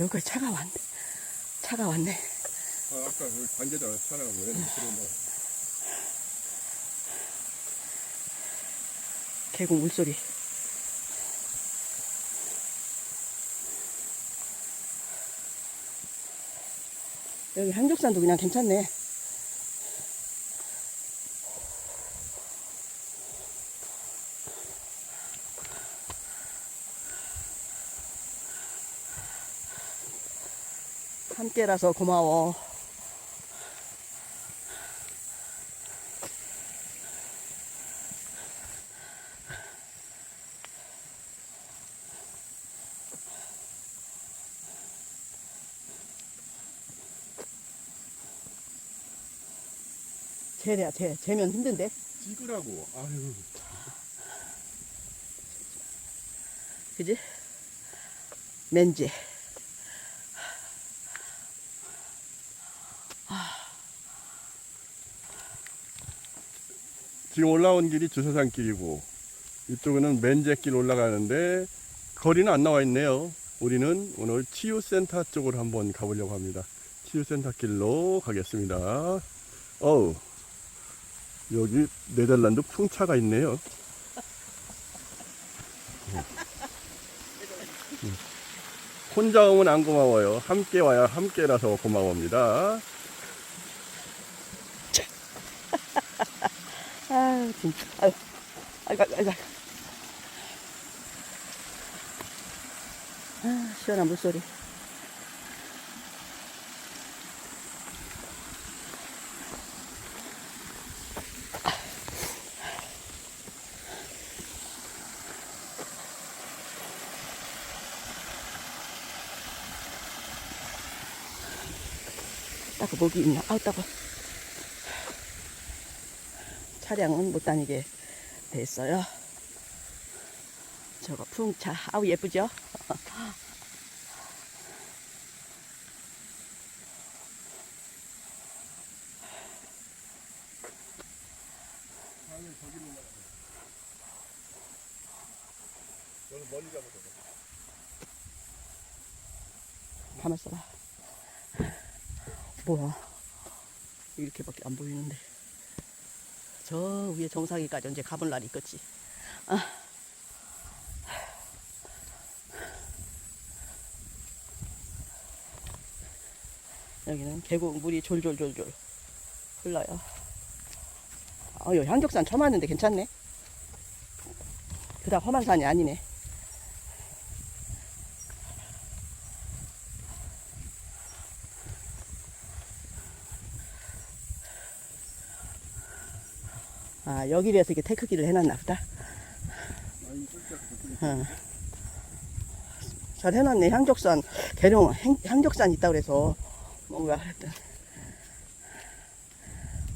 여기까지 차가 왔네. 차가 왔네. 아, 아까 그 관계자 차라고 왜 그러나. 계곡 물소리. 여기 한족산도 그냥 괜찮네. 함께라서 고마워. 쟤야, 쟤. 쟤면 힘든데? 찍으라고. 아유. 그지? 맨지. 지금 올라온 길이 주사산 길이고 이쪽은 맨제길 올라가는데 거리는 안 나와 있네요. 우리는 오늘 치유센터 쪽으로 한번 가보려고 합니다. 치유센터 길로 가겠습니다. 어우, 여기 네덜란드 풍차가 있네요. 혼자 오면 안 고마워요. 함께 와야 함께라서 고마워합니다. 아 아이고, 아이고, 아이고. 아, 시원한 물소리. 따고 목이 있나? 아우 따고. 차량은 못 다니게 됐어요. 저거 풍차. 아우 예쁘죠? 가만 있어봐. 뭐야? 이렇게밖에 안 보이는데. 저 위에 정상에까지 언제 가볼 날이 있겠지. 아. 여기는 계곡 물이 졸졸졸졸 흘러요. 아, 여기 한적산 처음 왔는데 괜찮네. 그닥 험한 산이 아니네. 아, 여기에서 이렇게 테크기를 해놨나 보다. 어. 잘 해놨네. 향적산, 계룡, 향- 향적산 있다 그래서 뭔가 했던.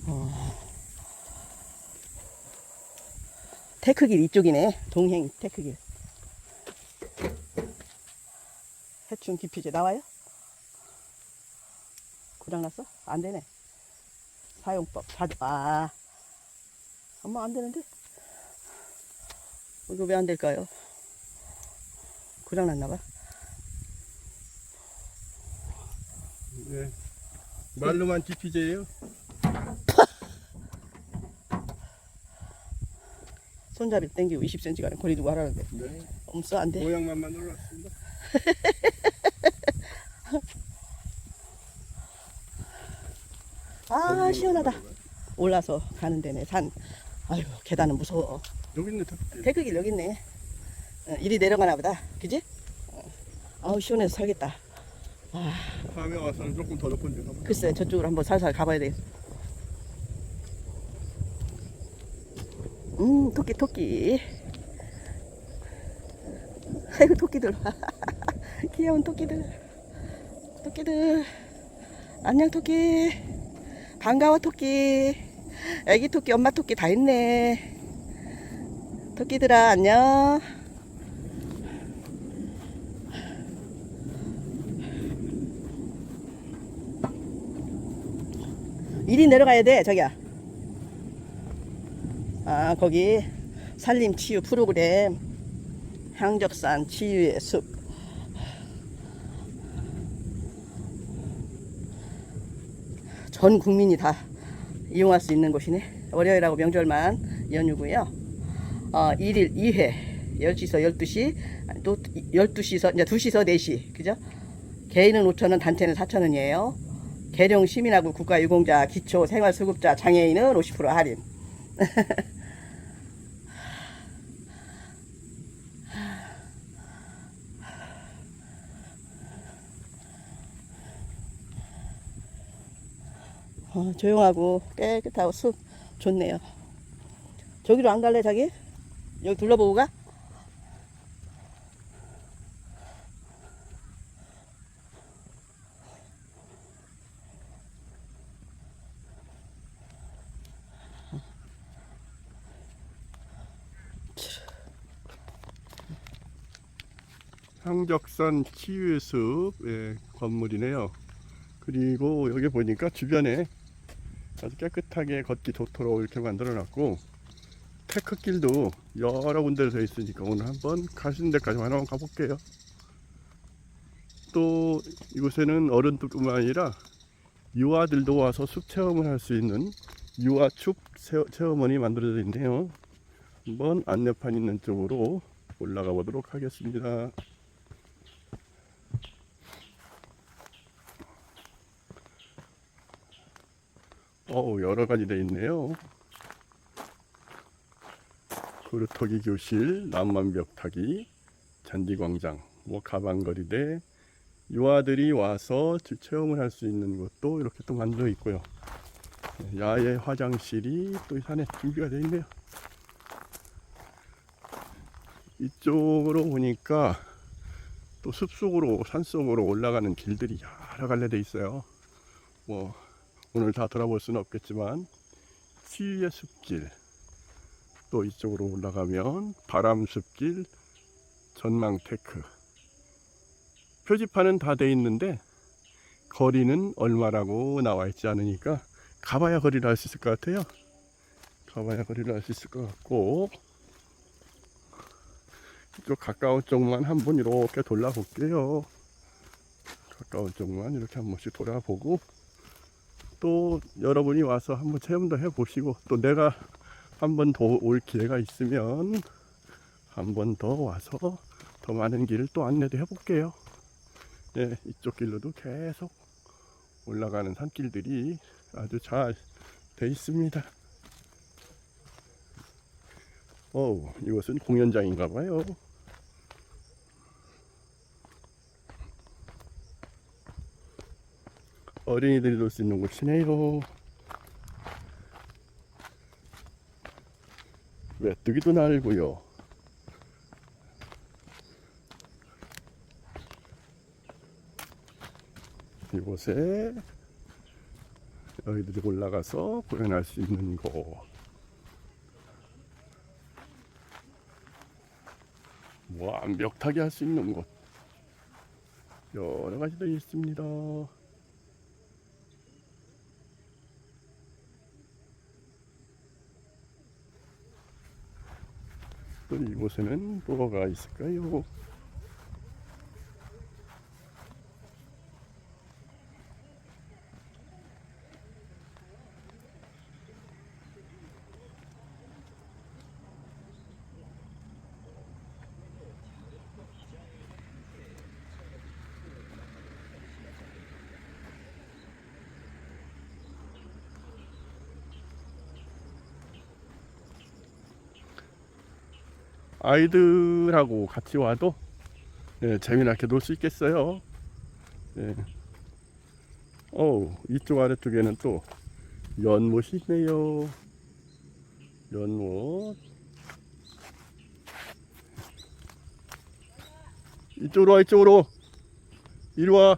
어. 테크길 이쪽이네. 동행 테크길. 해충 기피제 나와요? 고장났어? 안 되네. 사용법. 자- 아. 엄마 안 되는데? 이거 왜 안 될까요? 고장 났나봐. 네. 말로만 DPJ예요. 손잡이 당기고 20cm가 거리 두고 하라는데. 네. 없어, 안 돼. 모양만 만들어 놨습니다. 아, 시원하다. 올라서 가는 데네, 산. 아유, 계단은 무서워. 여기 있네. 다- 태극이 여기 있네. 어, 이리 내려가나 보다. 그지? 어. 아우, 시원해서 살겠다. 아, 다음에 와서는 조금 더 높은 데 가봐. 글쎄, 저쪽으로 한번 살살 가봐야 되겠어. 음, 토끼, 토끼. 아이고, 토끼들. 귀여운 토끼들. 토끼들. 안녕, 토끼. 반가워, 토끼. 애기 토끼, 엄마 토끼 다 있네. 토끼들아, 안녕. 이리 내려가야 돼, 저기야. 아, 거기 산림 치유 프로그램. 향적산 치유의 숲. 전 국민이 다 이용할 수 있는 곳이네. 월요일하고 명절만 연휴고요. 어, 1일 2회 10시서 12시 아니, 또 12시서 이제 2시서 4시 그죠? 개인은 5천원 단체는 4천원이에요. 계룡 시민하고 국가유공자 기초 생활수급자 장애인은 50% 할인. 어, 조용하고 깨끗하고 숲 좋네요. 저기로 안 갈래 자기? 여기 둘러보고 가? 향적산 치유숲 예, 건물이네요. 그리고 여기 보니까 주변에 아주 깨끗하게 걷기 좋도록 이렇게 만들어 놨고 테크길도 여러 군데로 되어 있으니까 오늘 한번 가시는 데까지 하나만 가볼게요. 또 이곳에는 어른뿐만 아니라 유아들도 와서 숲 체험을 할 수 있는 유아축 체- 체험원이 만들어져 있네요. 한번 안내판 있는 쪽으로 올라가 보도록 하겠습니다. 어우 여러 가지 돼 있네요. 그루터기 교실, 남만벽 타기, 잔디광장, 뭐 가방거리대, 유아들이 와서 주- 체험을 할 수 있는 것도 이렇게 또 만들어 있고요. 야외 화장실이 또이 산에 준비가 되어 있네요. 이쪽으로 보니까 또 숲속으로 산속으로 올라가는 길들이 여러 갈래 돼 있어요. 뭐 오늘 다 돌아볼 수는 없겠지만 치유의 숲길 또 이쪽으로 올라가면 바람 숲길 전망 테크. 표지판은 다 돼 있는데 거리는 얼마라고 나와 있지 않으니까 가봐야 거리를 알 수 있을 것 같아요. 가봐야 거리를 알 수 있을 것 같고 이쪽 가까운 쪽만 한번 이렇게 돌아볼게요. 가까운 쪽만 이렇게 한 번씩 돌아보고 또 여러분이 와서 한번 체험도 해보시고 또 내가 한번 더 올 기회가 있으면 한번 더 와서 더 많은 길을 또 안내도 해볼게요. 네, 이쪽 길로도 계속 올라가는 산길들이 아주 잘 돼 있습니다. 어우, 이곳은 공연장인가 봐요. 어린이들이 놀 수 있는 곳이네요. 메뚜기도 날고요. 이곳에 여기들이 올라가서 공연할 수 있는 곳. 완벽하게 할 수 있는 곳. 여러 가지 되어 있습니다. 또 이곳에는 뭐가 있을까요? 아이들하고 같이 와도 예, 재미나게 놀 수 있겠어요. 예. 어우, 이쪽 아래쪽에는 또 연못이 있네요. 연못. 이쪽으로 와, 이쪽으로. 이리 와.